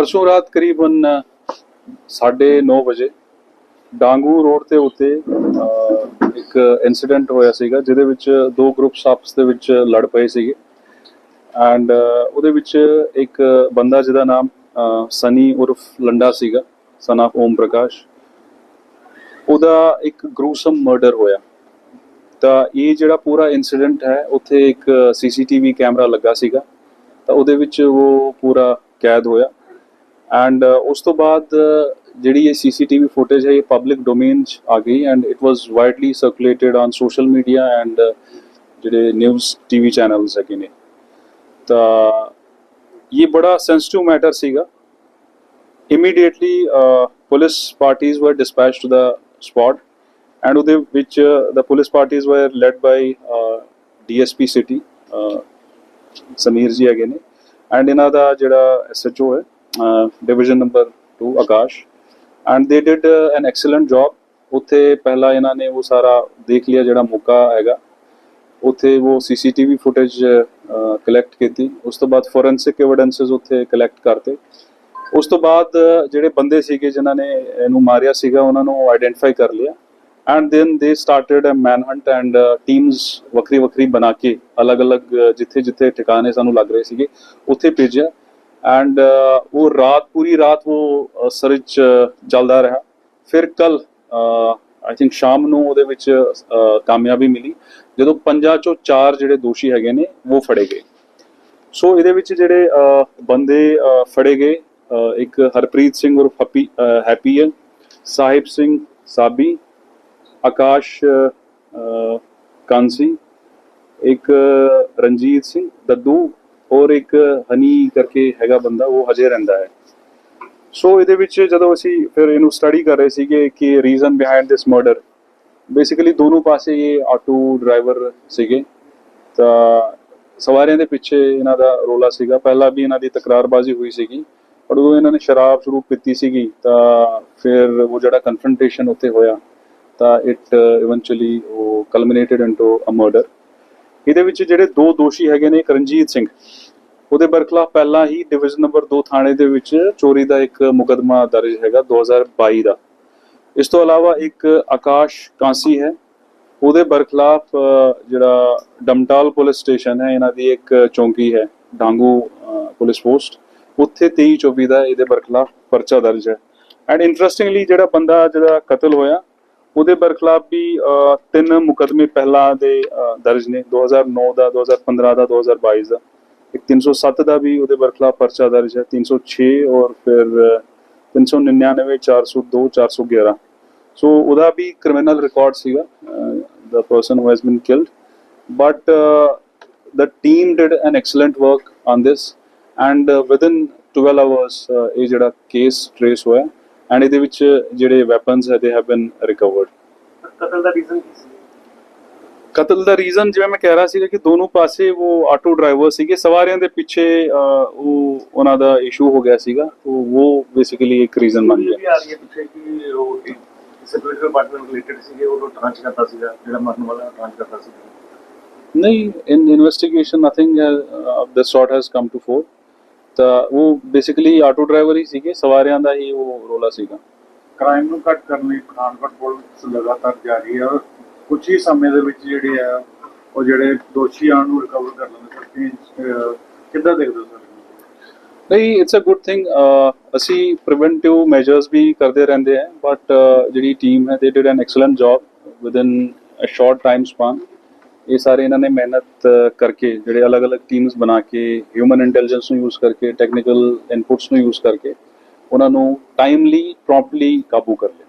ਪਰਸੋਂ ਰਾਤ ਕਰੀਬਨ 9:30 ਵਜੇ ਡਾਂਗੂ ਰੋਡ ਤੇ ਉੱਤੇ ਇੱਕ ਇਨਸੀਡੈਂਟ ਹੋਇਆ ਸੀਗਾ, ਜਿਹਦੇ ਵਿੱਚ ਦੋ ਗਰੁੱਪਸ ਆਪਸ ਦੇ ਵਿੱਚ ਲੜ ਪਏ ਸੀਗੇ। ਐਂਡ ਉਹਦੇ ਵਿੱਚ ਇੱਕ ਬੰਦਾ ਜਿਹਦਾ ਨਾਮ ਸਨੀ ਉਰਫ ਲੰਡਾ ਸੀਗਾ ਸਨ ਆਫ ਓਮ ਪ੍ਰਕਾਸ਼। ਉਹਦਾ ਇੱਕ ਗਰੂਸਮ ਮਰਡਰ ਹੋਇਆ। ਤਾਂ ਇਹ ਜਿਹੜਾ ਪੂਰਾ ਇਨਸੀਡੈਂਟ ਹੈ, ਉੱਥੇ ਇੱਕ ਸੀਸੀਟੀਵੀ ਕੈਮਰਾ ਲੱਗਾ ਸੀਗਾ। ਤਾਂ ਉਹਦੇ ਵਿੱਚ ਉਹ ਪੂਰਾ ਕੈਦ ਹੋਇਆ। ਐਂਡ uh, ਉਸ ਤੋਂ ਬਾਅਦ uh, ਜਿਹੜੀ ਇਹ ਸੀਸੀਟੀਵੀ ਫੁਟੇਜ ਹੈ ਇਹ ਪਬਲਿਕ ਡੋਮੇਨ 'ਚ ਆ ਗਈ and it was widely circulated on social media and ਜਿਹੜੇ ਨਿਊਜ਼ ਟੀਵੀ ਚੈਨਲਸ ਹੈਗੇ ਨੇ। ਤਾਂ ਇਹ ਬੜਾ ਸੈਂਸਿਟਿਵ ਮੈਟਰ ਸੀਗਾ। Immediately police uh, police were were to the the and ਉਹਦੇ ਵਿੱਚ the police parties were led by uh, DSP city uh, Sameer ji ਹੈਗੇ ਨੇ। ਐਂਡ ਇਹਨਾਂ ਦਾ ਜਿਹੜਾ ਐਸਐਚਓ ਹੈ division number 2 Akash. And they did an excellent job ਉੱਥੇ ਪਹਿਲਾਂ ਇਹਨਾਂ ਨੇ ਉਹ ਸਾਰਾ ਦੇਖ ਲਿਆ ਜਿਹੜਾ ਮੌਕਾ ਹੈਗਾ। ਉੱਥੇ ਉਹ ਸੀਸੀਟੀਵੀ ਫੁਟੇਜ ਕਲੈਕਟ ਕੀਤੀ। ਉਸ ਤੋਂ ਬਾਅਦ ਫੋਰੈਂਸਿਕ ਐਵੀਡੈਂਸਸ ਉੱਥੇ ਕਲੈਕਟ ਕਰਤੇ। ਉਸ ਤੋਂ ਬਾਅਦ ਜਿਹੜੇ ਬੰਦੇ ਸੀਗੇ ਜਿਨ੍ਹਾਂ ਨੇ ਇਹਨੂੰ ਮਾਰਿਆ ਸੀਗਾ, ਉਹਨਾਂ ਨੂੰ ਆਈਡੈਂਟੀਫਾਈ ਕਰ ਲਿਆ। And then they started a manhunt and teams ਵੱਖਰੀ ਵੱਖਰੀ ਬਣਾ ਕੇ ਅਲੱਗ-ਅਲੱਗ ਜਿੱਥੇ ਜਿੱਥੇ ਠਿਕਾਣੇ ਸਾਨੂੰ ਲੱਗ ਰਹੇ ਸੀਗੇ, ਉੱਥੇ ਭੇਜਿਆ। ਐਂਡ ਉਹ ਰਾਤ ਪੂਰੀ ਰਾਤ ਉਹ ਸਰਚ ਚੱਲਦਾ ਰਿਹਾ ਫਿਰ ਕੱਲ ਆਈ ਥਿੰਕ ਸ਼ਾਮ ਨੂੰ ਉਹਦੇ ਵਿੱਚ ਕਾਮਯਾਬੀ ਮਿਲੀ ਜਦੋਂ ਪੰਜਾਂ ਚੋਂ ਚਾਰ ਜਿਹੜੇ ਦੋਸ਼ੀ ਹੈਗੇ ਨੇ ਉਹ ਫੜੇ ਗਏ ਸੋ ਇਹਦੇ ਵਿੱਚ ਜਿਹੜੇ ਬੰਦੇ ਫੜੇ ਗਏ ਇੱਕ ਹਰਪ੍ਰੀਤ ਸਿੰਘ ਉਰਫ ਹੈਪੀ ਹੈਪੀ ਹੈ ਸਾਹਿਬ ਸਿੰਘ ਸਾਬੀ ਆਕਾਸ਼ ਅ, ਕਾਂਸੀ ਇੱਕ ਰਣਜੀਤ ਸਿੰਘ ਦੱਦੂ ਔਰ ਇੱਕ ਹਨੀ ਕਰਕੇ ਹੈਗਾ ਬੰਦਾ, ਉਹ ਹਜੇ ਰਹਿੰਦਾ ਹੈ। ਸੋ ਇਹਦੇ ਵਿੱਚ ਜਦੋਂ ਅਸੀਂ ਫਿਰ ਇਹਨੂੰ ਸਟੱਡੀ ਕਰ ਰਹੇ ਸੀਗੇ ਕਿ reason behind this murder basically ਦੋਨੋਂ ਪਾਸੇ ਇਹ ਆਟੋ ਡਰਾਈਵਰ ਸੀਗੇ। ਤਾਂ ਸਵਾਰੀਆਂ ਦੇ ਪਿੱਛੇ ਇਹਨਾਂ ਦਾ ਰੋਲਾ ਸੀਗਾ। ਪਹਿਲਾਂ ਵੀ ਇਹਨਾਂ ਦੀ ਤਕਰਾਰਬਾਜ਼ੀ ਹੋਈ ਸੀਗੀ, ਪਰ ਉਦੋਂ ਇਹਨਾਂ ਨੇ ਸ਼ਰਾਬ ਸ਼ੁਰੂ ਪੀਤੀ ਸੀਗੀ, ਤਾਂ ਫਿਰ ਉਹ ਜਿਹੜਾ ਕਨਫਰੰਟੇਸ਼ਨ ਉੱਥੇ ਹੋਇਆ, ਤਾਂ ਇਟ ਇਵੈਂਚੁਅਲੀ ਉਹ ਕਲਮੀਨੇਟਡ ਇਨਟੂ ਅ ਮਰਡਰ ਇਹਦੇ ਵਿੱਚ ਜਿਹੜੇ ਦੋ ਦੋਸ਼ੀ ਹੈਗੇ ਨੇ ਇੱਕ ਰਣਜੀਤ ਸਿੰਘ, ਉਹਦੇ ਬਰਖਲਾਫ ਪਹਿਲਾਂ ਹੀ ਡਿਵੀਜ਼ਨ ਨੰਬਰ 2 ਥਾਣੇ ਦੇ ਵਿੱਚ ਚੋਰੀ ਦਾ ਇੱਕ ਮੁਕਦਮਾ ਦਰਜ ਹੈਗਾ 2022 ਦਾ। ਇਸ ਤੋਂ ਇਲਾਵਾ ਇੱਕ ਆਕਾਸ਼ ਕਾਂਸੀ ਹੈ, ਉਹਦੇ ਬਰਖਲਾਫ ਜਿਹੜਾ ਡਮਟਾਲ ਪੁਲਿਸ ਸਟੇਸ਼ਨ ਹੈ, ਇਹਨਾਂ ਦੀ ਇੱਕ ਚੌਂਕੀ ਹੈ, ਡਾਂਗੂ ਪੁਲਿਸ ਪੋਸਟ, ਉੱਥੇ 23 24 ਦਾ ਇਹਦੇ ਬਰਖਲਾਫ ਪਰਚਾ ਦਰਜ ਹੈ। ਐਂਡ ਇੰਟਰਸਟਿੰਗਲੀ ਜਿਹੜਾ ਬੰਦਾ ਜਿਹੜਾ ਕਤਲ ਹੋਇਆ ਉਹਦੇ ਬਰਖਲਾਫ ਵੀ ਤਿੰਨ ਮੁਕਦਮੇ ਪਹਿਲਾਂ ਦੇ ਦਰਜ ਨੇ 2009 ਦਾ 2015 ਦਾ 2022 ਦਾ। ਇੱਕ 307 ਦਾ ਵੀ ਉਹਦੇ ਬਰਖਲਾਫ ਪਰਚਾ ਦਰਜ ਹੈ 306 ਔਰ ਫਿਰ ਅ, 399 402 411 ਸੋ ਉਹਦਾ ਵੀ ਕ੍ਰਿਮੀਨਲ ਰਿਕਾਰਡ ਸੀਗਾ the person who has been killed. But uh, the team did an excellent work on this and uh, within 12 hours uh, ਇਹ ਜਿਹੜਾ ਕੇਸ ਟ੍ਰੇਸ ਹੋਇਆ ਐਂਡ ਇਹਦੇ ਵਿੱਚ ਜਿਹੜੇ ਵੈਪਨਸ ਹੈ ਦੇ ਹੈਵ ਬੀਨ ਰਿਕਵਰਡ ਕਤਲ ਦਾ reason ਕੀ ਸੀ? ਕਤਲ ਦਾ ਰੀਜ਼ਨ ਜਿਵੇਂ ਮੈਂ ਕਹਿ ਰਿਹਾ ਸੀ ਕਿ ਦੋਨੋਂ ਪਾਸੇ ਉਹ ਆਟੋ ਡਰਾਈਵਰ ਸੀਗੇ ਸਵਾਰੀਆਂ ਦੇ ਪਿੱਛੇ ਉਹ ਉਹਨਾਂ ਦਾ ਇਸ਼ੂ ਹੋ ਗਿਆ ਸੀਗਾ ਉਹ ਉਹ ਬੇਸਿਕਲੀ ਇੱਕ ਰੀਜ਼ਨ ਬਣ ਗਿਆ। ਨਹੀਂ in investigation nothing of this sort has come to fore ਤਾਂ ਉਹ ਬੇਸਿਕਲੀ ਆਟੋ ਡਰਾਈਵਰ ਹੀ ਸੀਗੇ ਸਵਾਰੀਆਂ ਦਾ ਹੀ ਉਹ ਰੋਲਾ ਸੀਗਾ। ਕ੍ਰਾਈਮ ਨੂੰ ਘੱਟ ਕਰਨ ਲਈ ਪਠਾਨਕੋਟ ਪੁਲਿਸ ਲਗਾਤਾਰ ਜਾਰੀ ਹੈ ਕੁਝ ਹੀ ਸਮੇਂ ਦੇ ਵਿੱਚ ਜਿਹੜੇ ਆ ਉਹ ਜਿਹੜੇ ਦੋਸ਼ੀਆਂ ਨੂੰ ਰਿਕਵਰ ਕਰ ਲੈਂਦੇ ਸਰ ਕਿੱਦਾਂ ਦੇਖਦੇ ਹੋ ਨਹੀਂ ਇਟਸ ਅ ਗੁੱਡ ਥਿੰਗ ਅਸੀਂ ਪ੍ਰੀਵੈਂਟਿਵ ਮੈਜਰਸ ਵੀ ਕਰਦੇ ਰਹਿੰਦੇ ਹਾਂ ਬਟ ਜਿਹੜੀ ਟੀਮ ਹੈ they did an excellent job with in a short time span ਇਹ ਸਾਰੇ ਇਹਨਾਂ ਨੇ ਮਿਹਨਤ ਕਰਕੇ ਜਿਹੜੇ ਅਲੱਗ-ਅਲੱਗ ਟੀਮਸ ਬਣਾ ਕੇ ਹਿਊਮਨ ਇੰਟੈਲੀਜੈਂਸ ਨੂੰ ਯੂਜ਼ ਕਰਕੇ ਟੈਕਨੀਕਲ ਇਨਪੁਟਸ ਨੂੰ ਯੂਜ਼ ਕਰਕੇ ਉਹਨਾਂ ਨੂੰ ਟਾਈਮਲੀ ਪ੍ਰੋਪਰਲੀ ਕਾਬੂ ਕਰ ਲਿਆ।